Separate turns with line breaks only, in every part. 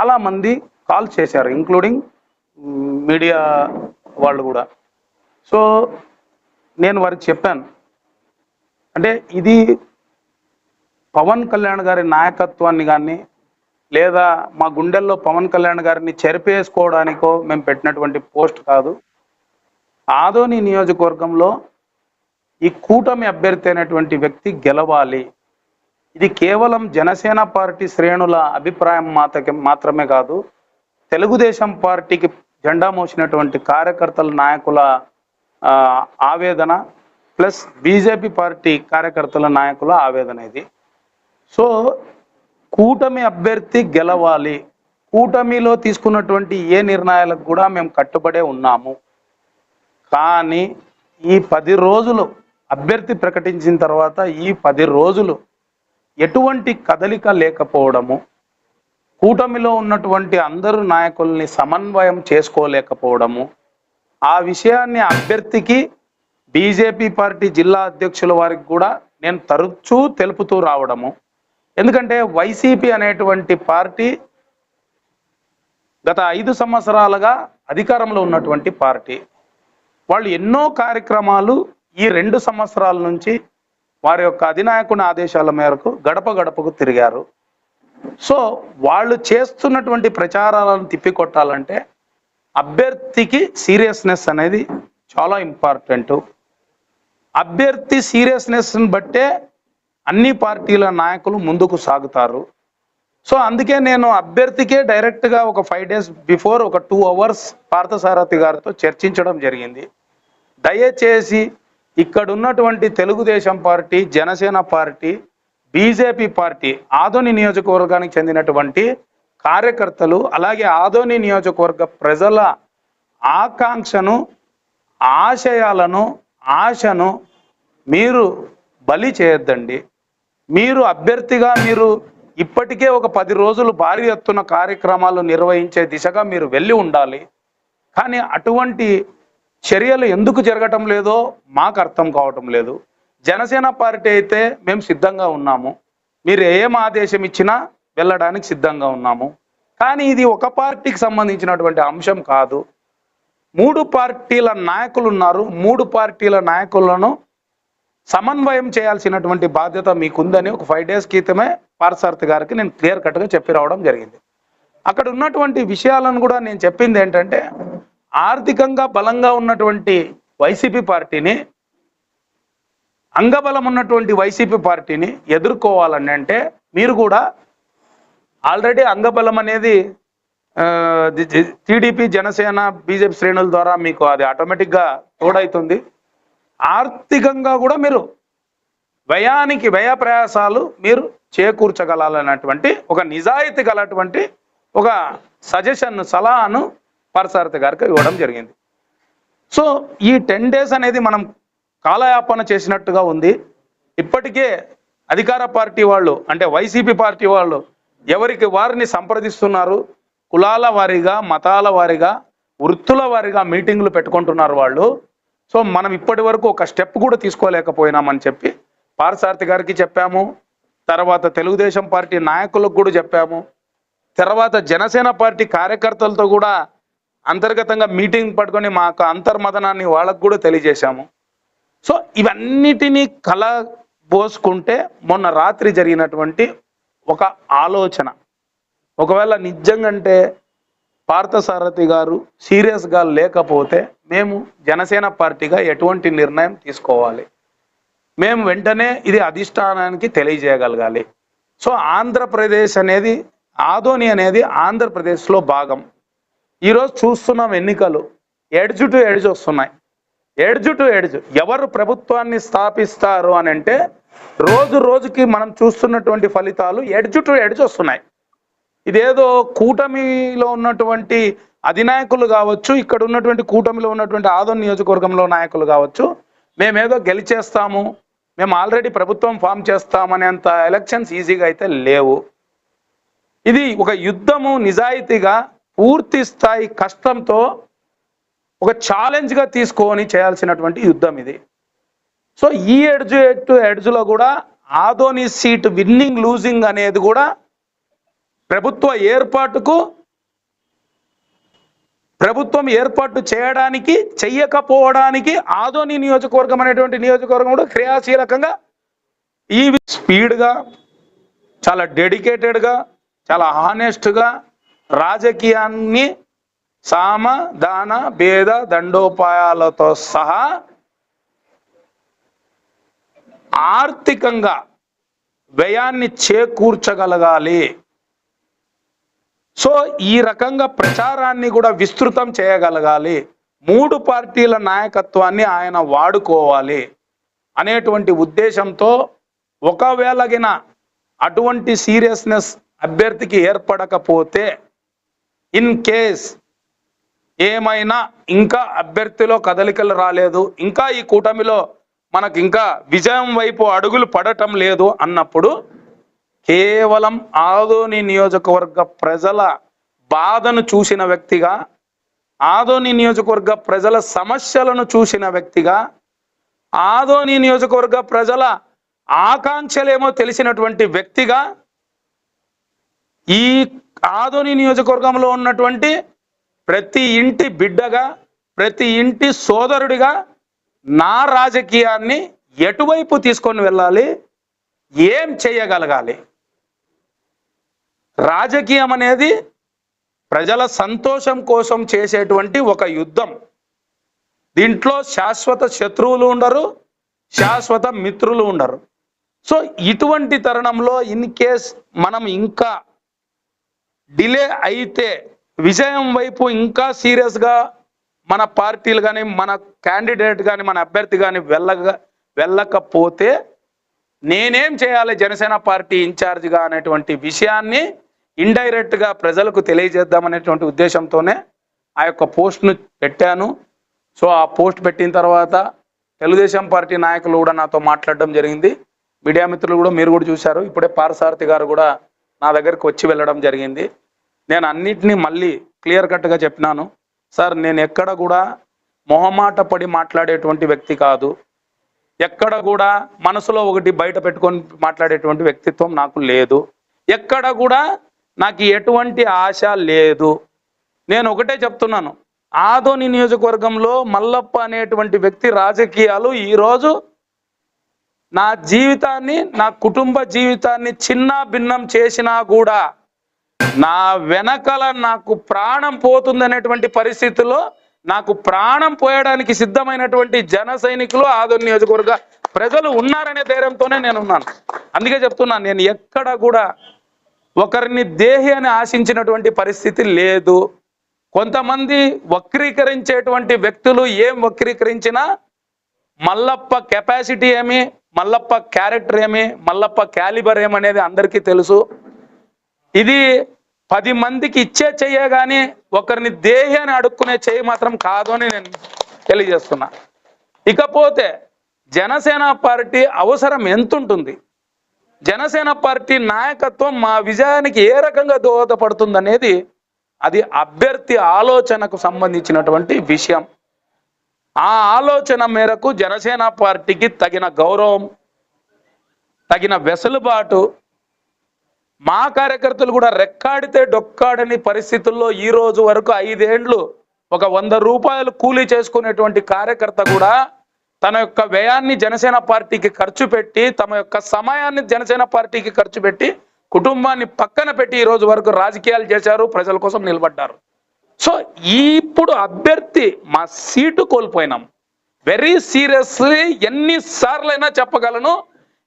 చాలామంది కాల్ చేశారు including media వాళ్ళు కూడా. సో నేను వారికి చెప్పాను. అంటే ఇది పవన్ కళ్యాణ్ గారి నాయకత్వాన్ని కానీ లేదా మా గుండెల్లో పవన్ కళ్యాణ్ గారిని చెరిపేసుకోవడానికో మేము పెట్టినటువంటి పోస్ట్ కాదు. ఆదోని నియోజకవర్గంలో ఈ కూటమి అభ్యర్థి అయినటువంటి వ్యక్తి గెలవాలి. ఇది కేవలం జనసేన పార్టీ శ్రేణుల అభిప్రాయం మాత్రకే మాత్రమే కాదు తెలుగుదేశం పార్టీకి జెండా మోసినటువంటి కార్యకర్తల నాయకుల ఆవేదన ప్లస్ బీజేపీ పార్టీ కార్యకర్తల నాయకుల ఆవేదన ఇది. సో కూటమి అభ్యర్థి గెలవాలి. కూటమిలో తీసుకున్నటువంటి ఏ నిర్ణయాలకు కూడా మేము కట్టుబడే ఉన్నాము. కానీ ఈ పది రోజులు అభ్యర్థి ప్రకటించిన తర్వాత ఈ పది రోజులు ఎటువంటి కదలిక లేకపోవడము కూటమిలో ఉన్నటువంటి అందరు నాయకుల్ని సమన్వయం చేసుకోలేకపోవడము ఆ విషయాన్ని అభ్యర్థికి బీజేపీ పార్టీ జిల్లా అధ్యక్షుల వారికి కూడా నేను తరచూ తెలుపుతూ రావడము. ఎందుకంటే వైసీపీ అనేటువంటి పార్టీ గత ఐదు సంవత్సరాలుగా అధికారంలో ఉన్నటువంటి పార్టీ. వాళ్ళు ఎన్నో కార్యక్రమాలు ఈ రెండు సంవత్సరాల నుంచి వారి యొక్క అధినాయకుని ఆదేశాల మేరకు గడప గడపకు తిరిగారు. సో వాళ్ళు చేస్తున్నటువంటి ప్రచారాలను తిప్పికొట్టాలంటే అభ్యర్థికి సీరియస్నెస్ అనేది చాలా ఇంపార్టెంట్. అభ్యర్థి సీరియస్నెస్ని బట్టే అన్ని పార్టీల నాయకులు ముందుకు సాగుతారు. సో అందుకే నేను అభ్యర్థికే డైరెక్ట్గా ఒక ఫైవ్ డేస్ బిఫోర్ ఒక టూ అవర్స్ పార్థసారథి గారితో చర్చించడం జరిగింది. దయచేసి ఇక్కడ ఉన్నటువంటి Telugu Desam party Janasena party BJP party Adoni నియోజకవర్గానికి చెందినటువంటి కార్యకర్తలు అలాగే ఆదోని నియోజకవర్గ ప్రజల ఆకాంక్షను ఆశయాలను ఆశను మీరు బలి చేయొద్దండి. మీరు అభ్యర్థిగా మీరు ఇప్పటికే ఒక పది రోజులు భారీ ఎత్తున కార్యక్రమాలు నిర్వహించే దిశగా మీరు వెళ్ళి ఉండాలి. కానీ అటువంటి చర్యలు ఎందుకు జరగటం లేదో మాకు అర్థం కావటం లేదు. జనసేన పార్టీ అయితే మేము సిద్ధంగా ఉన్నాము. మీరు ఏం ఆదేశం ఇచ్చినా వెళ్ళడానికి సిద్ధంగా ఉన్నాము. కానీ ఇది ఒక పార్టీకి సంబంధించినటువంటి అంశం కాదు. మూడు పార్టీల నాయకులు ఉన్నారు. మూడు పార్టీల నాయకులను సమన్వయం చేయాల్సినటువంటి బాధ్యత మీకుందని ఒక ఫైవ్ డేస్ క్రితమే పార్సార్థి గారికి నేను క్లియర్ కట్గా చెప్పి రావడం జరిగింది. అక్కడ ఉన్నటువంటి విషయాలను కూడా నేను చెప్పింది ఏంటంటే ఆర్థికంగా బలంగా ఉన్నటువంటి వైసీపీ పార్టీని అంగబలం ఉన్నటువంటి వైసీపీ పార్టీని ఎదుర్కోవాలని అంటే మీరు కూడా ఆల్రెడీ అంగబలం అనేది టీడీపీ జనసేన బీజేపీ శ్రేణుల ద్వారా మీకు అది ఆటోమేటిక్గా తోడవుతుంది ఆర్థికంగా కూడా మీరు వ్యయానికి వ్యయ ప్రయాసాలు మీరు చేకూర్చగలాలన్నటువంటి ఒక నిజాయితీ గలటువంటి ఒక సజెషన్ సలహాను పరసారథి గారికి ఇవ్వడం జరిగింది. సో ఈ టెన్ డేస్ అనేది మనం కాలయాపన చేసినట్టుగా ఉంది. ఇప్పటికే అధికార పార్టీ వాళ్ళు అంటే వైసీపీ పార్టీ వాళ్ళు ఎవరికి వారిని సంప్రదిస్తున్నారు? కులాల వారీగా మతాల వారీగా వృత్తుల వారీగా మీటింగ్లు పెట్టుకుంటున్నారు వాళ్ళు. సో మనం ఇప్పటి వరకు ఒక స్టెప్ కూడా తీసుకోలేకపోయినామని చెప్పి పారసారథి గారికి చెప్పాము. తర్వాత తెలుగుదేశం పార్టీ నాయకులకు కూడా చెప్పాము. తర్వాత జనసేన పార్టీ కార్యకర్తలతో కూడా అంతర్గతంగా మీటింగ్ పట్టుకొని మా యొక్క అంతర్మదనాన్ని వాళ్ళకు కూడా తెలియజేశాము. సో ఇవన్నిటినీ కల పోసుకుంటే మొన్న రాత్రి జరిగినటువంటి ఒక ఆలోచన. ఒకవేళ నిజంగంటే పార్థసారథి గారు సీరియస్గా లేకపోతే మేము జనసేన పార్టీగా ఎటువంటి నిర్ణయం తీసుకోవాలి? మేము వెంటనే ఇది అధిష్టానానికి తెలియజేయగలగాలి. సో ఆంధ్రప్రదేశ్ అనేది ఆదోని అనేది ఆంధ్రప్రదేశ్లో భాగం. ఈరోజు చూస్తున్నాం ఎన్నికలు. ఎడ్జు టు ఎడ్జ్ వస్తున్నాయి. ఎడ్జు టు ఎడ్జ్ ఎవరు ప్రభుత్వాన్ని స్థాపిస్తారు అని అంటే రోజు రోజుకి మనం చూస్తున్నటువంటి ఫలితాలు ఎడ్జు టు ఎడ్జ్ వస్తున్నాయి. ఇదేదో కూటమిలో ఉన్నటువంటి అధినాయకులు కావచ్చు ఇక్కడ ఉన్నటువంటి కూటమిలో ఉన్నటువంటి ఆదోన్ నియోజకవర్గంలో నాయకులు కావచ్చు మేమేదో గెలిచేస్తాము మేము ఆల్రెడీ ప్రభుత్వం ఫామ్ చేస్తామనేంత ఎలక్షన్స్ ఈజీగా అయితే లేవు. ఇది ఒక యుద్ధము నిజాయితీగా పూర్తి స్థాయి కష్టంతో ఒక ఛాలెంజ్గా తీసుకొని చేయాల్సినటువంటి యుద్ధం ఇది. సో ఈ ఎడ్జ్ ఎట్టు ఎడ్జ్లో కూడా ఆధోని సీట్ విన్నింగ్ లూజింగ్ అనేది కూడా ప్రభుత్వ ఏర్పాటుకు ప్రభుత్వం ఏర్పాటు చేయడానికి చెయ్యకపోవడానికి ఆదోని నియోజకవర్గం అనేటువంటి నియోజకవర్గం కూడా క్రియాశీలకంగా ఈ స్పీడ్గా చాలా డెడికేటెడ్గా చాలా హానెస్ట్గా రాజకీయాన్ని సామ దాన భేద దండోపాయాలతో సహా ఆర్థికంగా వ్యయాన్ని చేకూర్చగలగాలి. సో ఈ రకంగా ప్రచారాన్ని కూడా విస్తృతం చేయగలగాలి. మూడు పార్టీల నాయకత్వాన్ని ఆయన వాడుకోవాలి అనేటువంటి ఉద్దేశంతో ఒకవేళగిన అటువంటి సీరియస్నెస్ అభ్యర్థికి ఏర్పడకపోతే ఇన్ కేస్ ఏమైనా ఇంకా అభ్యర్థిలో కదలికలు రాలేదు ఇంకా ఈ కూటమిలో మనకు ఇంకా విజయం వైపు అడుగులు పడటం లేదు అన్నప్పుడు కేవలం ఆదోని నియోజకవర్గ ప్రజల బాధను చూసిన వ్యక్తిగా ఆదోని నియోజకవర్గ ప్రజల సమస్యలను చూసిన వ్యక్తిగా ఆదోని నియోజకవర్గ ప్రజల ఆకాంక్షలేమో తెలిసినటువంటి వ్యక్తిగా ఈ ఆదోని నియోజకవర్గంలో ఉన్నటువంటి ప్రతి ఇంటి బిడ్డగా ప్రతి ఇంటి సోదరుడిగా నా రాజకీయాన్ని ఎటువైపు తీసుకొని వెళ్ళాలి? ఏం చేయగలగాలి? రాజకీయం అనేది ప్రజల సంతోషం కోసం చేసేటువంటి ఒక యుద్ధం. దీంట్లో శాశ్వత శత్రువులు ఉండరు శాశ్వత మిత్రులు ఉండరు. సో ఇటువంటి తరుణంలో ఇన్ కేస్ మనం ఇంకా డిలే అయితే విజయం వైపు ఇంకా సీరియస్గా మన పార్టీలు కానీ మన క్యాండిడేట్ కానీ మన అభ్యర్థి కానీ వెళ్ళగా వెళ్ళకపోతే నేనేం చేయాలి? జనసేన పార్టీ ఇన్ఛార్జ్గా అనేటువంటి విషయాన్ని ఇండైరెక్ట్గా ప్రజలకు తెలియజేద్దామనేటువంటి ఉద్దేశంతోనే ఆ యొక్క పోస్ట్ను పెట్టాను. సో ఆ పోస్ట్ పెట్టిన తర్వాత తెలుగుదేశం పార్టీ నాయకులు కూడా నాతో మాట్లాడడం జరిగింది. మీడియా మిత్రులు కూడా మీరు కూడా చూశారు. ఇప్పుడే పారసారథి గారు కూడా నా దగ్గరికి వచ్చి వెళ్ళడం జరిగింది. నేను అన్నిటినీ మళ్ళీ క్లియర్ కట్గా చెప్పినాను. సార్ నేను ఎక్కడ కూడా మొహమాట పడి మాట్లాడేటువంటి వ్యక్తి కాదు. ఎక్కడ కూడా మనసులో ఒకటి బయట పెట్టుకొని మాట్లాడేటువంటి వ్యక్తిత్వం నాకు లేదు. ఎక్కడ కూడా నాకు ఎటువంటి ఆశ లేదు. నేను ఒకటే చెప్తున్నాను. ఆదోని నియోజకవర్గంలో మల్లప్ప అనేటువంటి వ్యక్తి రాజకీయాలు ఈరోజు నా జీవితాన్ని నా కుటుంబ జీవితాన్ని చిన్న భిన్నం చేసినా కూడా నా వెనకల నాకు ప్రాణం పోతుందనేటువంటి పరిస్థితిలో నాకు ప్రాణం పోయడానికి సిద్ధమైనటువంటి జన సైనికులు ఆదోని నియోజకవర్గ ప్రజలు ఉన్నారనే ధైర్యంతోనే నేను ఉన్నాను అందుకే చెప్తున్నాను నేను ఎక్కడ కూడా ఒకరిని దేహి అని ఆశించినటువంటి పరిస్థితి లేదు. కొంతమంది వక్రీకరించేటువంటి వ్యక్తులు ఏం వక్రీకరించినా మల్లప్ప కెపాసిటీ ఏమి మల్లప్ప క్యారెక్టర్ ఏమి మల్లప్ప క్యాలిబర్ ఏమనేది అందరికీ తెలుసు. ఇది పది మందికి ఇచ్చే చెయ్యే కానీ ఒకరిని దేహి అని అడుక్కునే చెయ్యి మాత్రం కాదు అని నేను తెలియజేస్తున్నా. ఇకపోతే జనసేన పార్టీ అవసరం ఎంతుంటుంది? జనసేన పార్టీ నాయకత్వం మా విజయానికి ఏ రకంగా దోహదపడుతుంది అనేది అది అభ్యర్థి ఆలోచనకు సంబంధించినటువంటి విషయం. ఆ ఆలోచన మేరకు జనసేన పార్టీకి తగిన గౌరవం తగిన వెసులుబాటు మా కార్యకర్తలు కూడా రెక్కాడితే డొక్కాడని పరిస్థితుల్లో ఈ రోజు వరకు ఐదేండ్లు ఒక వంద రూపాయలు కూలీ చేసుకునేటువంటి కార్యకర్త కూడా తన యొక్క వ్యయాన్ని జనసేన పార్టీకి ఖర్చు పెట్టి తమ యొక్క సమయాన్ని జనసేన పార్టీకి ఖర్చు పెట్టి కుటుంబాన్ని పక్కన పెట్టి ఈ రోజు వరకు రాజకీయాలు చేశారు ప్రజల కోసం నిలబడ్డారు. సో ఇప్పుడు అభ్యర్థి మా సీటు కోల్పోయినాం. వెరీ సీరియస్లీ ఎన్ని సార్లైనా చెప్పగలను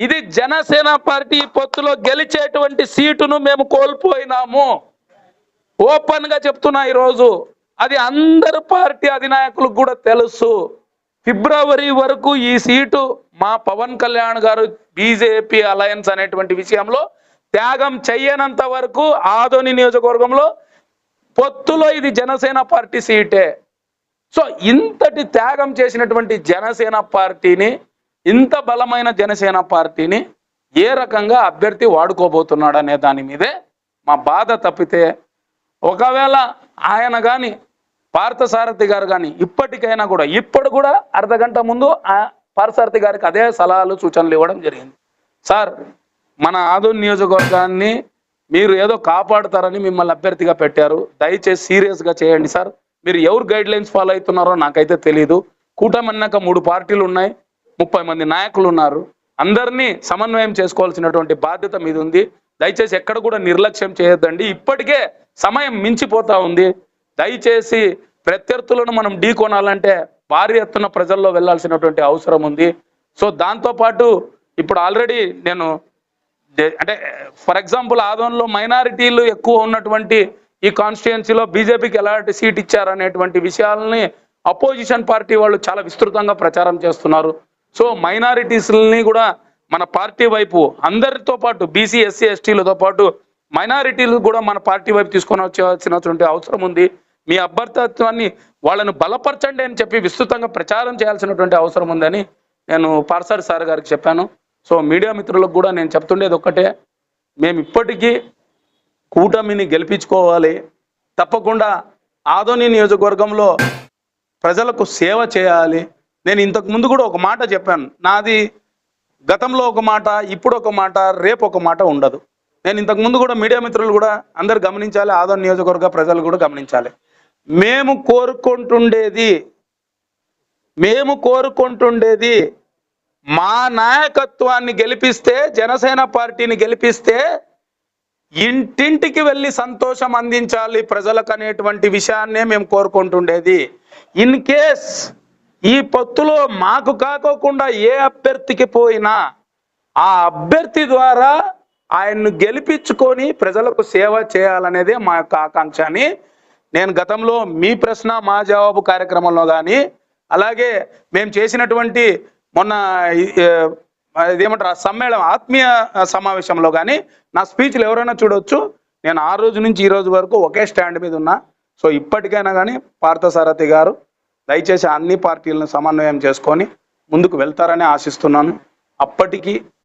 ఇది జనసేన పార్టీ పొత్తులో గెలిచేటువంటి సీటును మేము కోల్పోయినాము. ఓపెన్గా చెప్తున్నా ఈరోజు అది అందరు పార్టీ అధినాయకులకు కూడా తెలుసు. ఫిబ్రవరి వరకు ఈ సీటు మా పవన్ కళ్యాణ్ గారు బీజేపీ అలయన్స్ అనేటువంటి విషయంలో త్యాగం చెయ్యనంత వరకు ఆదోని నియోజకవర్గంలో పొత్తులో ఇది జనసేన పార్టీ సీటే. సో ఇంతటి త్యాగం చేసినటువంటి జనసేన పార్టీని ఇంత బలమైన జనసేన పార్టీని ఏ రకంగా అభ్యర్థి వాడుకోబోతున్నాడు అనే దాని మీదే మా బాధ తప్పితే ఒకవేళ ఆయన కానీ పార్థసారథి గారు కానీ ఇప్పటికైనా కూడా ఇప్పుడు కూడా అర్ధ గంట ముందు ఆ పార్థసారథి గారికి అదే సలహాలు సూచనలు ఇవ్వడం జరిగింది. సార్ మన ఆదు నియోజకవర్గాన్ని మీరు ఏదో కాపాడుతారని మిమ్మల్ని అభ్యర్థిగా పెట్టారు. దయచేసి సీరియస్గా చేయండి సార్. మీరు ఎవరు గైడ్ లైన్స్ ఫాలో అవుతున్నారో నాకైతే తెలియదు కూటమి అన్నాక మూడు పార్టీలు ఉన్నాయి. ముప్పై మంది నాయకులు ఉన్నారు. అందరినీ సమన్వయం చేసుకోవాల్సినటువంటి బాధ్యత మీద ఉంది దయచేసి ఎక్కడ కూడా నిర్లక్ష్యం చేయొద్దండి. ఇప్పటికే సమయం మించిపోతా ఉంది. దయచేసి ప్రత్యర్థులను మనం ఢీ కొనాలంటే భారీ ఎత్తున ప్రజల్లో వెళ్ళాల్సినటువంటి అవసరం ఉంది. సో దాంతో పాటు ఇప్పుడు ఆల్రెడీ నేను అంటే ఫర్ ఎగ్జాంపుల్ ఆదంలో మైనారిటీలు ఎక్కువ ఉన్నటువంటి ఈ కాన్స్టిట్యుయెన్సీలో బీజేపీకి ఎలాంటి సీట్ ఇచ్చారనేటువంటి విషయాలని అపోజిషన్ పార్టీ వాళ్ళు చాలా విస్తృతంగా ప్రచారం చేస్తున్నారు. సో మైనారిటీస్ని కూడా మన పార్టీ వైపు అందరితో పాటు బీసీ ఎస్సీ ఎస్టీలతో పాటు మైనారిటీలు కూడా మన పార్టీ వైపు తీసుకొని వచ్చేవలసినటువంటి అవసరం ఉంది. మీ అభ్యర్థత్వాన్ని వాళ్ళను బలపరచండి అని చెప్పి విస్తృతంగా ప్రచారం చేయాల్సినటువంటి అవసరం ఉందని నేను పార్సారి సార్ గారికి చెప్పాను. సో మీడియా మిత్రులకు కూడా నేను చెప్తుండేది ఒక్కటే మేము ఇప్పటికీ కూటమిని గెలిపించుకోవాలి. తప్పకుండా ఆదోని నియోజకవర్గంలో ప్రజలకు సేవ చేయాలి. నేను ఇంతకు ముందు కూడా ఒక మాట చెప్పాను. నాది గతంలో ఒక మాట ఇప్పుడు ఒక మాట రేపు ఒక మాట ఉండదు. నేను ఇంతకు ముందు కూడా మీడియా మిత్రులు కూడా అందరు గమనించాలి ఆదోని నియోజకవర్గ ప్రజలు కూడా గమనించాలి. మేము కోరుకుంటుండేది మేము కోరుకుంటుండేది మా నాయకత్వాన్ని గెలిపిస్తే జనసేన పార్టీని గెలిపిస్తే ఇంటింటికి వెళ్ళి సంతోషం అందించాలి ప్రజలకు అనేటువంటి విషయాన్నే మేము కోరుకుంటుండేది. ఇన్ కేస్ ఈ పొత్తులో మాకు కాకోకుండా ఏ అభ్యర్థికి పోయినా ఆ అభ్యర్థి ద్వారా ఆయన్ను గెలిపించుకొని ప్రజలకు సేవ చేయాలనేదే మా యొక్క ఆకాంక్ష అని నేను గతంలో మీ ప్రశ్న మా జవాబు కార్యక్రమంలో కానీ అలాగే మేము చేసినటువంటి మొన్న ఇదేమంటారు ఆ సమ్మేళనం ఆత్మీయ సమావేశంలో కానీ నా స్పీచ్లు ఎవరైనా చూడొచ్చు. నేను ఆ రోజు నుంచి ఈ రోజు వరకు ఒకే స్టాండ్ మీద ఉన్నా. సో ఇప్పటికైనా కానీ పార్థసారథి గారు దయచేసి అన్ని పార్టీలను సమన్వయం చేసుకొని ముందుకు వెళ్తారని ఆశిస్తున్నాను. అప్పటికి